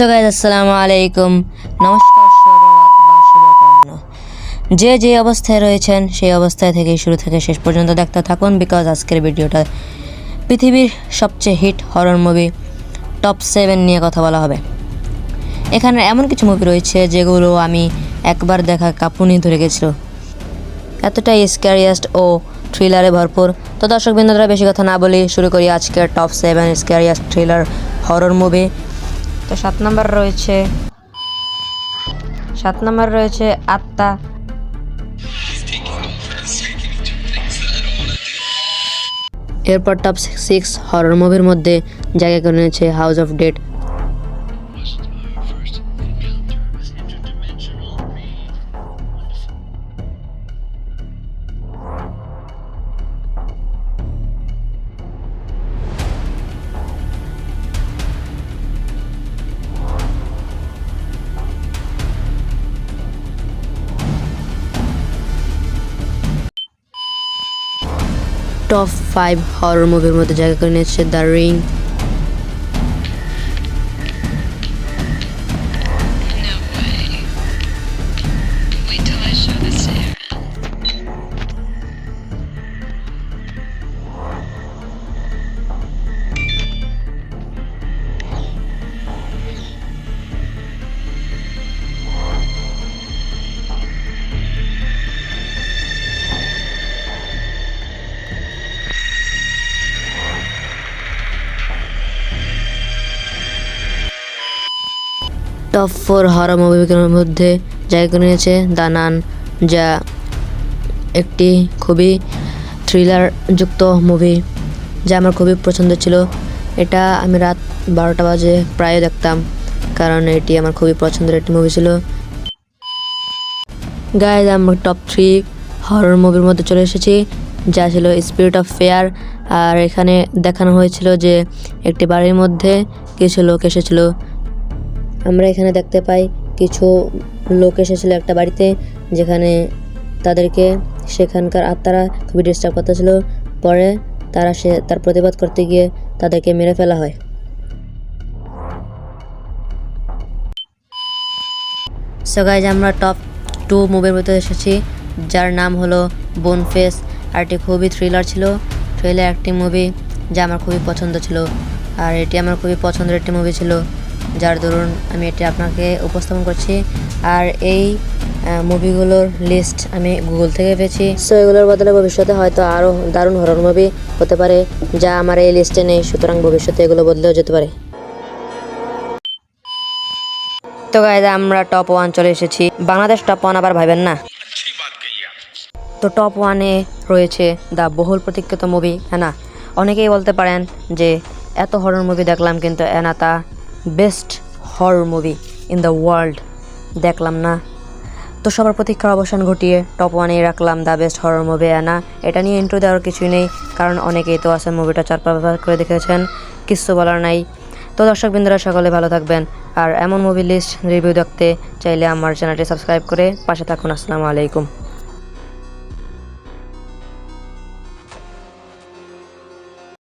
So guys আসসালামু আলাইকুম নমস্কার যে যে অবস্থায় রয়েছেন, সেই অবস্থায় থেকে শুরু থেকে শেষ পর্যন্ত দেখতে থাকুন বিকজ আজকের ভিডিওটা পৃথিবীর সবচেয়ে hit horror movie top seven নিয়ে কথা বলা হবে। এখানে এমন কিছু মুভি রয়েছে যেগুলো আমি একবার দেখা কাঁপুনি ধরে গেছিল। এতটাই স্ক্যারিয়াস্ট ও থ্রিলারে ভরপুর। তো দর্শক বিন্দুরা, বেশি কথা না বলি শুরু করি আজকের top seven scariest thriller horror movie তো সাত নাম্বার রয়েছে। সাত নাম্বার রয়েছে আত্মা। এরপর টপ সিক্স হরর মুভির মধ্যে জায়গা করে নিয়েছে house of dead top five horror মুভির মধ্যে জায়গা করে নিয়েছে the ring top four horror মুভিগুলোর মধ্যে জায়গা নিয়েছে দ্য নান যা একটি খুবই থ্রিলার যুক্ত মুভি যা আমার খুবই পছন্দ ছিল। এটা আমি রাত বারোটা বাজে প্রায় দেখতাম, কারণ এটি আমার খুবই পছন্দের একটি মুভি ছিল। গায়ে আমরা টপ থ্রি হরর মুভির মধ্যে চলে এসেছি, যা ছিল স্পিরিট অফ ফেয়ার আর এখানে দেখানো হয়েছিল যে একটি বাড়ির মধ্যে কিছু লোক এসেছিল। আমরা এখানে দেখতে পাই কিছু লোক এসেছিল একটা বাড়িতে, যেখানে তাদেরকে সেখানকার আত্মারা খুবই ডিস্টার্ব করতেছিল। পরে তারা সে, তার প্রতিবাদ করতে গিয়ে তাদেরকে মেরে ফেলা হয়। সো আমরা টপ টু মুভির মধ্যে এসেছি, যার নাম হলো বোন ফেস আর এটি খুবই থ্রিলার ছিল। থ্রিলার একটি মুভি যা আমার খুবই পছন্দ ছিল। আর এটি আমার খুবই পছন্দের একটি মুভি ছিল যার দরুন আমি এটি আপনাকে উপস্থাপন করছি। আর এই মুভিগুলোর লিস্ট আমি গুগল থেকে পেয়েছি। সো এগুলোর বদলে ভবিষ্যতে হয়তো আরও দারুণ হরর মুভি হতে পারে যা আমার এই লিস্টে নেই সুতরাং ভবিষ্যতে এগুলো বদলেও যেতে পারে। তো গাইজ আমরা টপ ওয়ান চলে এসেছি। বাংলাদেশ টপ ওয়ান আবার ভাবেন না? তো টপ ওয়ানে রয়েছে দ্য বহুল প্রতীক্ষিত মুভি হ্যাঁ অনেকেই বলতে পারেন যে এত হরর মুভি দেখলাম কিন্তু এনা তা best horror movie in the world দেখলাম না। তো সবার প্রতীক্ষার অবসান ঘটিয়ে টপ ওয়ানে রাখলাম দ্য বেস্ট হরর মুভি অ্যানা এটা নিয়ে ইন্ট্রো দেওয়ার কিছুই নেই, কারণ অনেকেই তো আছে মুভিটা চার পাঁচবার করে দেখেছেন, কিচ্ছু বলার নাই। তো দর্শক বিন্দুরা সকলে ভালো থাকবেন, আর এমন মুভি লিস্ট রিভিউ দেখতে চাইলে আমার চ্যানেলটি সাবস্ক্রাইব করে পাশে থাকুন। আসসালামু আলাইকুম।